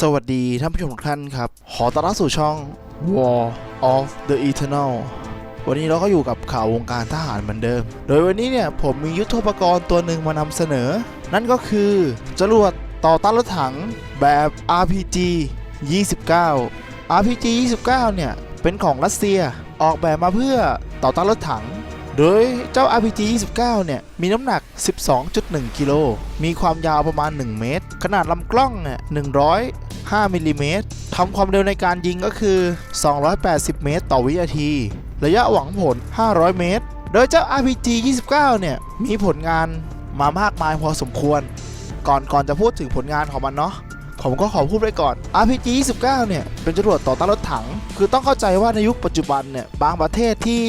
สวัสดีท่านผู้ชมทุกท่านครับ ขอต้อนรับสู่ช่อง War of the Eternal วันนี้เราก็อยู่กับข่าววงการทหารเหมือนเดิม โดยวันนี้เนี่ยผมมียุทธปกรณ์ตัวหนึ่งมานำเสนอ นั่นก็คือจรวดต่อต้านรถถังแบบ RPG 29 RPG 29 เนี่ย เป็นของรัสเซียออกแบบมาเพื่อต่อต้านรถถัง โดยเจ้า RPG 29 เนี่ย มีน้ำหนัก 12.1 กิโล มีความยาวประมาณ 1 เมตร ขนาดลำกล้องเนี่ย105มิลลิเมตรทำความเร็วในการยิงก็คือ 280 เมตร ต่อวินาที ระยะหวังผล 500 เมตร โดยเจ้า RPG 29 เนี่ย มีผลงานมามากมายพอสมควร ก่อนก่อนจะพูดถึงผลงานของมันเนาะ ผมก็ขอพูดไว้ก่อน RPG 29 เนี่ย เป็นจรวดต่อต้านรถถัง คือต้องเข้าใจว่าในยุคปัจจุบันเนี่ย บางประเทศที่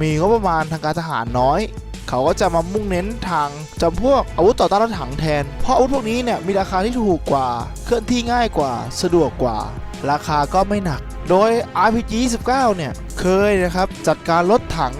มีงบประมาณทางการทหารน้อย เขาก็จะมามุ่งเน้นทางจำพวกอาวุธต่อต้านรถถังแทน เพราะอาวุธพวกนี้เนี่ยมีราคาที่ถูกกว่า เคลื่อนที่ง่ายกว่า สะดวกกว่า ราคาก็ไม่หนัก โดย RPG 29 เนี่ย เคยนะครับจัดการรถถัง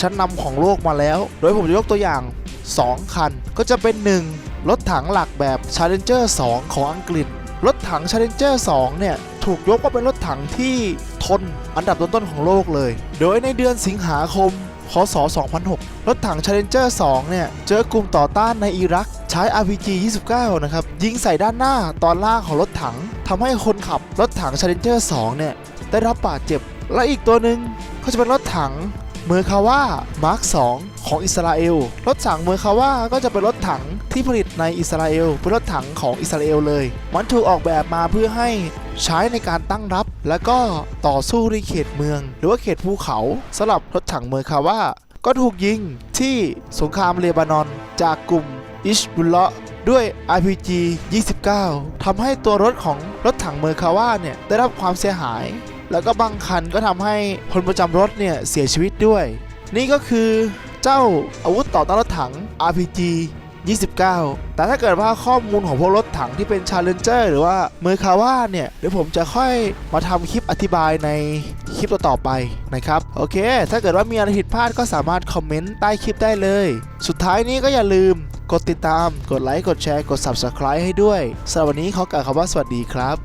ชั้นนำของโลกมาแล้ว โดยผมจะยกตัวอย่าง 2 คัน ก็จะเป็น 1รถถังหลักแบบ Challenger 2 ของอังกฤษ รถถัง Challenger 2 เนี่ย ถูกยกว่าเป็นรถถังที่ทนอันดับต้นๆของโลกเลย โดยในเดือนสิงหาคมคศ 2006 รถถัง Challenger 2 เนี่ย เจอกลุ่มต่อต้านในอิรัก ใช้ RPG 29 นะครับ ยิงใส่ด้านหน้าตอนล่างของรถถังทำให้คนขับรถถัง Challenger 2 เนี่ย ได้รับบาดเจ็บ และอีกตัวหนึ่งก็จะเป็นรถถังเมอร์คาว่ามาร์ค 2 ของอิสราเอล รถถังเมอร์คาว่าก็จะเป็นรถถัง ที่ผลิตในอิสราเอลเป็นรถถังของอิสราเอลเลย มันถูกออกแบบมาเพื่อให้ใช้ในการตั้งรับ และก็ต่อสู้ในเขตเมือง หรือว่าเขตภูเขาสำหรับรถถังเมอร์คาว่า ก็ถูกยิงที่สงครามเลบานอน จากกลุ่มอิชบุลเลาะด้วย RPG 29ทำให้ตัวรถของรถถังเมอร์คาว่าเนี่ยได้รับความเสียหาย แล้วก็บางคันก็ทำให้คนประจำรถเนี่ยเสียชีวิตด้วย นี่ก็คือเจ้าอาวุธต่อต้านรถถัง RPG 29 แต่ถ้าเกิดว่าข้อมูลของพวกรถถังที่เป็น Challenger หรือว่าเมอร์คาว่าเนี่ย เดี๋ยวผมจะค่อยมาทำคลิปอธิบายในคลิปต่อๆไปนะครับ โอเค ถ้าเกิดว่ามีอะไรผิดพลาดก็สามารถคอมเมนต์ใต้คลิปได้เลย สุดท้ายนี้ก็อย่าลืมกดติดตาม กดไลค์ กดแชร์ กด Subscribe ให้ด้วยสำหรับวันนี้ขอกล่าวคำว่าสวัสดีครับ